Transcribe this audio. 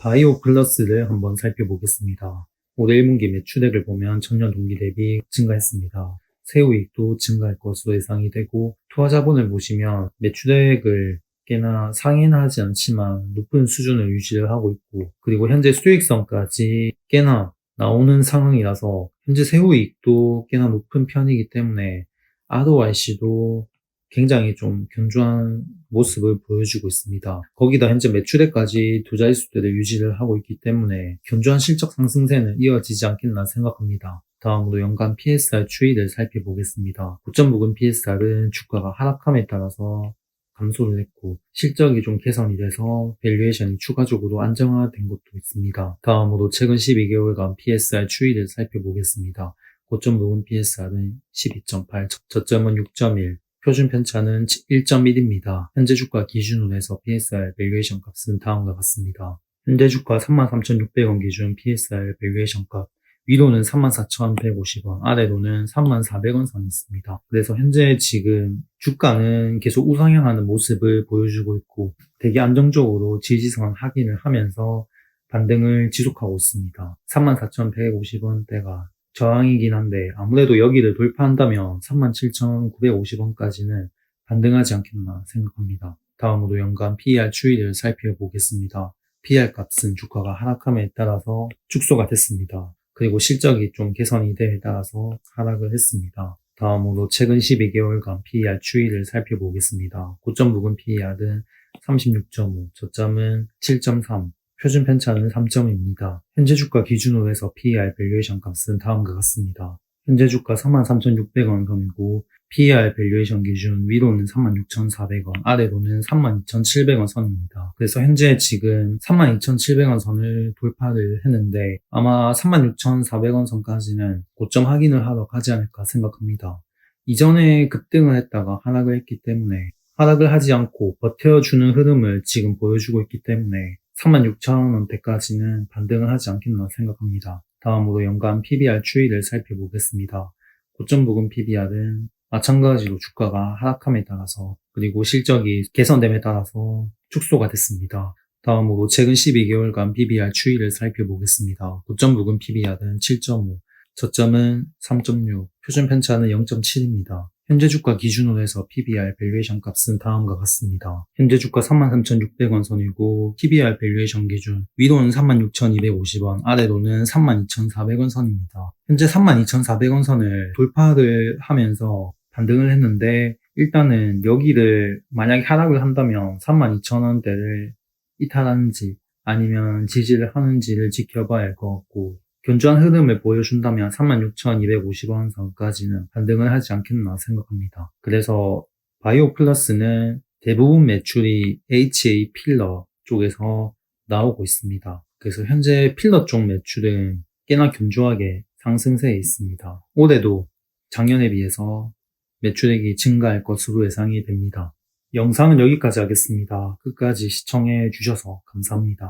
바이오 플러스를 한번 살펴보겠습니다. 올해 1분기 매출액을 보면 전년 동기 대비 증가했습니다. 세후 이익도 증가할 것으로 예상이 되고 투하 자본을 보시면 매출액을 꽤나 상회는 하지 않지만 높은 수준을 유지를 하고 있고 그리고 현재 수익성까지 꽤나 나오는 상황이라서 현재 세후 이익도 꽤나 높은 편이기 때문에 ROIC도 굉장히 좀 견조한 모습을 보여주고 있습니다. 거기다 현재 매출액까지 두 자릿수대를 유지를 하고 있기 때문에 견조한 실적 상승세는 이어지지 않겠나 생각합니다. 다음으로 연간 PSR 추이를 살펴보겠습니다. 고점 부근 PSR은 주가가 하락함에 따라서 감소를 했고 실적이 좀 개선이 돼서 밸류에이션이 추가적으로 안정화된 것도 있습니다. 다음으로 최근 12개월간 PSR 추이를 살펴보겠습니다. 고점 부분 PSR은 12.8, 저점은 6.1, 표준 편차는 1.1입니다. 현재 주가 기준으로 해서 PSR 밸류에이션 값은 다음과 같습니다. 현재 주가 33,600원 기준 PSR 밸류에이션 값 위로는 34,150원, 아래로는 34,400원 선이 있습니다. 그래서 현재 지금 주가는 계속 우상향하는 모습을 보여주고 있고 되게 안정적으로 지지선 확인을 하면서 반등을 지속하고 있습니다. 34,150원대가 저항이긴 한데 아무래도 여기를 돌파한다면 37,950원까지는 반등하지 않겠나 생각합니다. 다음으로 연간 PER 추이를 살펴보겠습니다. PER 값은 주가가 하락함에 따라서 축소가 됐습니다. 그리고 실적이 좀 개선이 됨에 따라서 하락을 했습니다. 다음으로 최근 12개월간 PER 추이를 살펴보겠습니다. 고점 부근 PER은 36.5, 저점은 7.3, 표준 편차는 3점입니다. 현재 주가 기준으로 해서 PER 밸류에이션 값은 다음과 같습니다. 현재 주가 33,600원 선이고 PER 밸류에이션 기준 위로는 36,400원, 아래로는 32,700원 선입니다. 그래서 현재 지금 32,700원 선을 돌파를 했는데 아마 36,400원 선까지는 고점 확인을 하러 가지 않을까 생각합니다. 이전에 급등을 했다가 하락을 했기 때문에 하락을 하지 않고 버텨주는 흐름을 지금 보여주고 있기 때문에 36,000원대까지는 반등을 하지 않겠나 생각합니다. 다음으로 연간 PBR 추이를 살펴보겠습니다. 고점 부근 PBR은 마찬가지로 주가가 하락함에 따라서 그리고 실적이 개선됨에 따라서 축소가 됐습니다. 다음으로 최근 12개월간 PBR 추이를 살펴보겠습니다. 고점 부근 PBR은 7.5, 저점은 3.6, 표준 편차는 0.7입니다. 현재 주가 기준으로 해서 PBR 밸류에이션 값은 다음과 같습니다. 현재 주가 33,600원 선이고 PBR 밸류에이션 기준 위로는 36,250원, 아래로는 32,400원 선입니다. 현재 32,400원 선을 돌파를 하면서 반등을 했는데 일단은 여기를 만약에 하락을 한다면 32,000원대를 이탈하는지 아니면 지지를 하는지를 지켜봐야 할 것 같고 견조한 흐름을 보여준다면 36,250원 선까지는 반등을 하지 않겠나 생각합니다. 그래서 바이오 플러스는 대부분 매출이 HA 필러 쪽에서 나오고 있습니다. 그래서 현재 필러 쪽 매출은 꽤나 견조하게 상승세에 있습니다. 올해도 작년에 비해서 매출액이 증가할 것으로 예상이 됩니다. 영상은 여기까지 하겠습니다. 끝까지 시청해 주셔서 감사합니다.